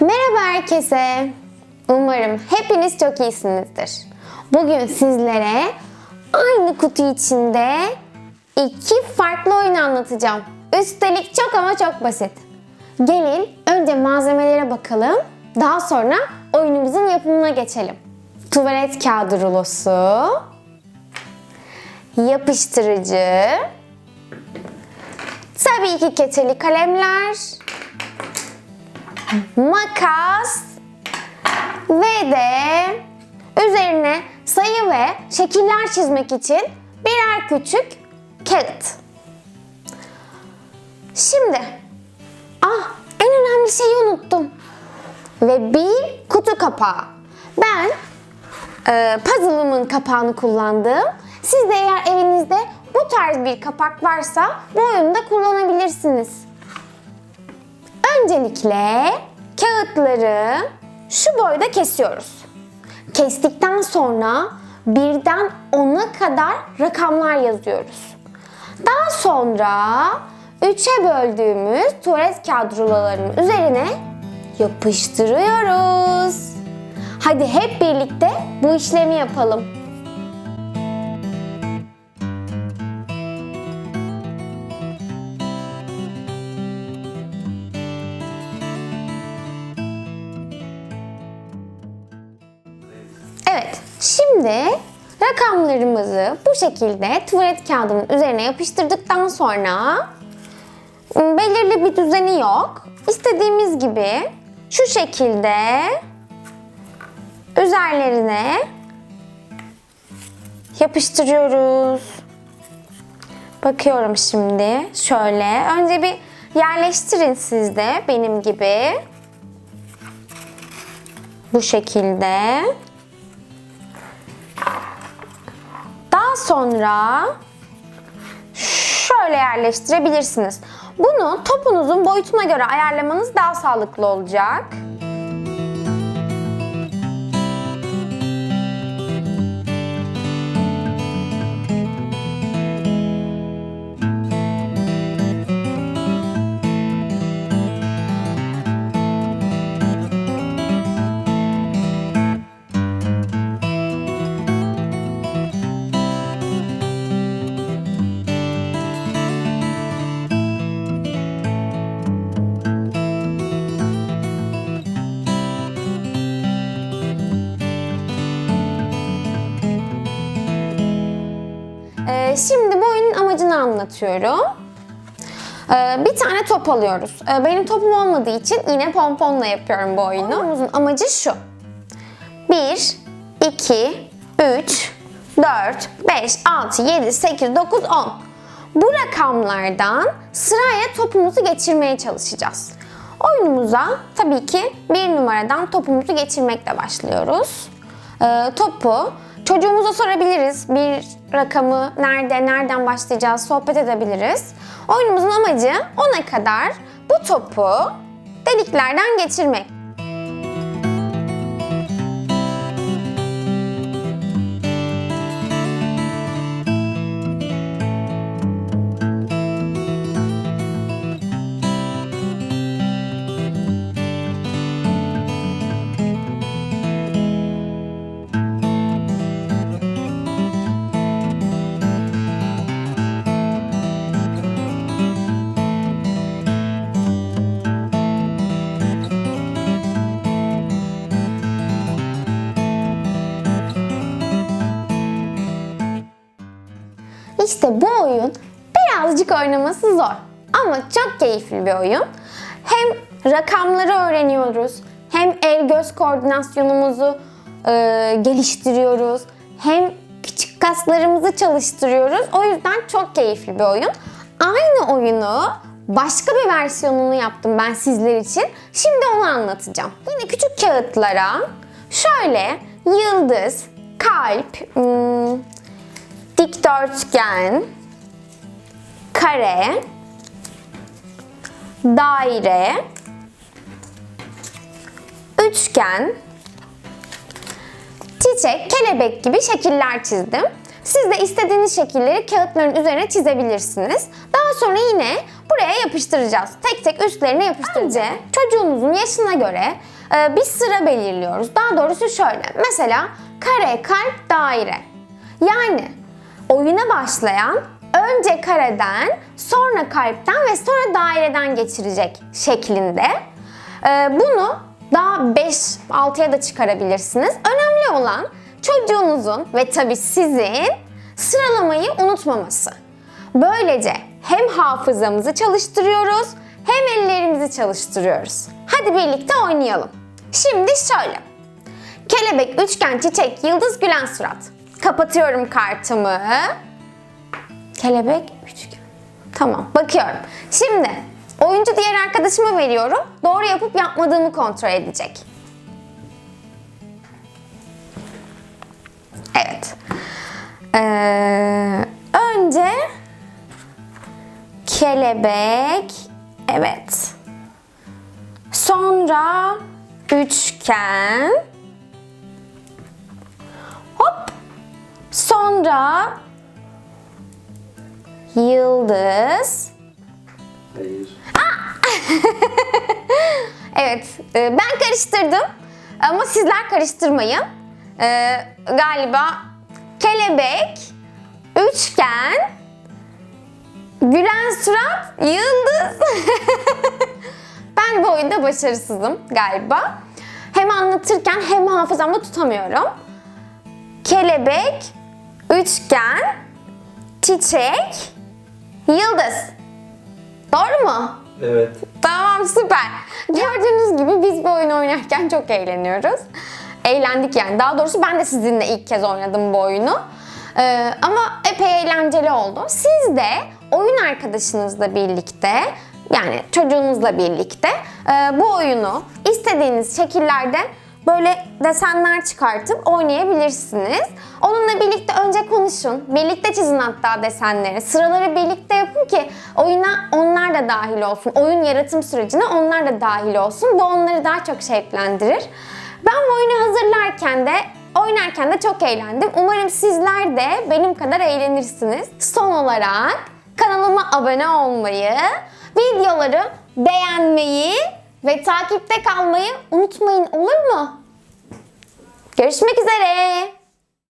Merhaba herkese. Umarım hepiniz çok iyisinizdir. Bugün sizlere aynı kutu içinde iki farklı oyun anlatacağım. Üstelik çok ama çok basit. Gelin önce malzemelere bakalım. Daha sonra oyunumuzun yapımına geçelim. Tuvalet kağıdı rulosu, yapıştırıcı, tabii ki keçeli kalemler, makas ve de üzerine sayı ve şekiller çizmek için birer küçük kağıt. Şimdi, ah en önemli şeyi unuttum. Ve bir kutu kapağı. Ben e, puzzle'ımın kapağını kullandım. Siz de eğer evinizde bu tarz bir kapak varsa bu oyunda kullanabilirsiniz. Öncelikle kağıtları şu boyda kesiyoruz. Kestikten sonra birden 10'a kadar rakamlar yazıyoruz. Daha sonra 3'e böldüğümüz tuvalet kağıt rulolarının üzerine yapıştırıyoruz. Hadi hep birlikte bu işlemi yapalım. Şimdi rakamlarımızı bu şekilde tuvalet kağıdının üzerine yapıştırdıktan sonra ım, belirli bir düzeni yok. İstediğimiz gibi şu şekilde üzerlerine yapıştırıyoruz. Bakıyorum şimdi şöyle. Önce bir yerleştirin siz de benim gibi. Bu şekilde. Sonra şöyle yerleştirebilirsiniz. Bunu topunuzun boyutuna göre ayarlamanız daha sağlıklı olacak. Şimdi bu oyunun amacını anlatıyorum. Ee, bir tane top alıyoruz. Ee, benim topum olmadığı için yine pomponla yapıyorum bu oyunu. Oyunumuzun amacı şu. 1, 2, 3, 4, 5, 6, 7, 8, 9, 10. Bu rakamlardan sıraya topumuzu geçirmeye çalışacağız. Oyunumuza tabii ki bir numaradan topumuzu geçirmekle başlıyoruz. Ee, topu çocuğumuza sorabiliriz. Bir rakamı nerede, nereden başlayacağız sohbet edebiliriz. Oyunumuzun amacı ona kadar bu topu deliklerden geçirmek. İşte bu oyun birazcık oynaması zor ama çok keyifli bir oyun. Hem rakamları öğreniyoruz, hem el göz koordinasyonumuzu e, geliştiriyoruz, hem küçük kaslarımızı çalıştırıyoruz. O yüzden çok keyifli bir oyun. Aynı oyunu başka bir versiyonunu yaptım ben sizler için. Şimdi onu anlatacağım. Yine küçük kağıtlara şöyle yıldız, kalp, hmm, dikdörtgen, kare, daire, üçgen, çiçek, kelebek gibi şekiller çizdim. Siz de istediğiniz şekilleri kağıtların üzerine çizebilirsiniz. Daha sonra yine bu buraya yapıştıracağız. Tek tek üstlerine yapıştıracağız. Çocuğunuzun yaşına göre e, bir sıra belirliyoruz. Daha doğrusu şöyle. Mesela kare, kalp, daire. Yani oyuna başlayan önce kareden, sonra kalpten ve sonra daireden geçirecek şeklinde. Ee, bunu daha 5-6'ya da çıkarabilirsiniz. Önemli olan çocuğunuzun ve tabii sizin sıralamayı unutmaması. Böylece hem hafızamızı çalıştırıyoruz hem ellerimizi çalıştırıyoruz. Hadi birlikte oynayalım. Şimdi şöyle. Kelebek, üçgen, çiçek, yıldız, gülen surat. Kapatıyorum kartımı. Kelebek, üçgen. Tamam, bakıyorum. Şimdi oyuncu diğer arkadaşıma veriyorum. Doğru yapıp yapmadığımı kontrol edecek. Evet. Ee, önce kelebek. Evet. Sonra üçgen. Sonra yıldız. Hayır. Evet, e, ben karıştırdım ama sizler karıştırmayın. E, galiba kelebek, üçgen, gülen surat, yıldız. ben bu oyunda başarısızım galiba. Hem anlatırken hem hafızamda tutamıyorum. Kelebek, üçgen, çiçek, yıldız. Doğru mu? Evet. Tamam süper. Gördüğünüz gibi biz bu oyunu oynarken çok eğleniyoruz. Eğlendik yani. Daha doğrusu ben de sizinle ilk kez oynadım bu oyunu. Ee, ama epey eğlenceli oldu. Siz de oyun arkadaşınızla birlikte yani çocuğunuzla birlikte e, bu oyunu istediğiniz şekillerde böyle desenler çıkartıp oynayabilirsiniz. Onunla birlikte önce konuşun. Birlikte çizin hatta desenleri. Sıraları birlikte yapın ki oyuna onlar da dahil olsun. Oyun yaratım sürecine onlar da dahil olsun. Bu onları daha çok şevklendirir. Ben bu oyunu hazırlarken de oynarken de çok eğlendim. Umarım sizler de benim kadar eğlenirsiniz. Son olarak kanalıma abone olmayı, videoları beğenmeyi ve takipte kalmayı unutmayın olur mu? Görüşmek üzere.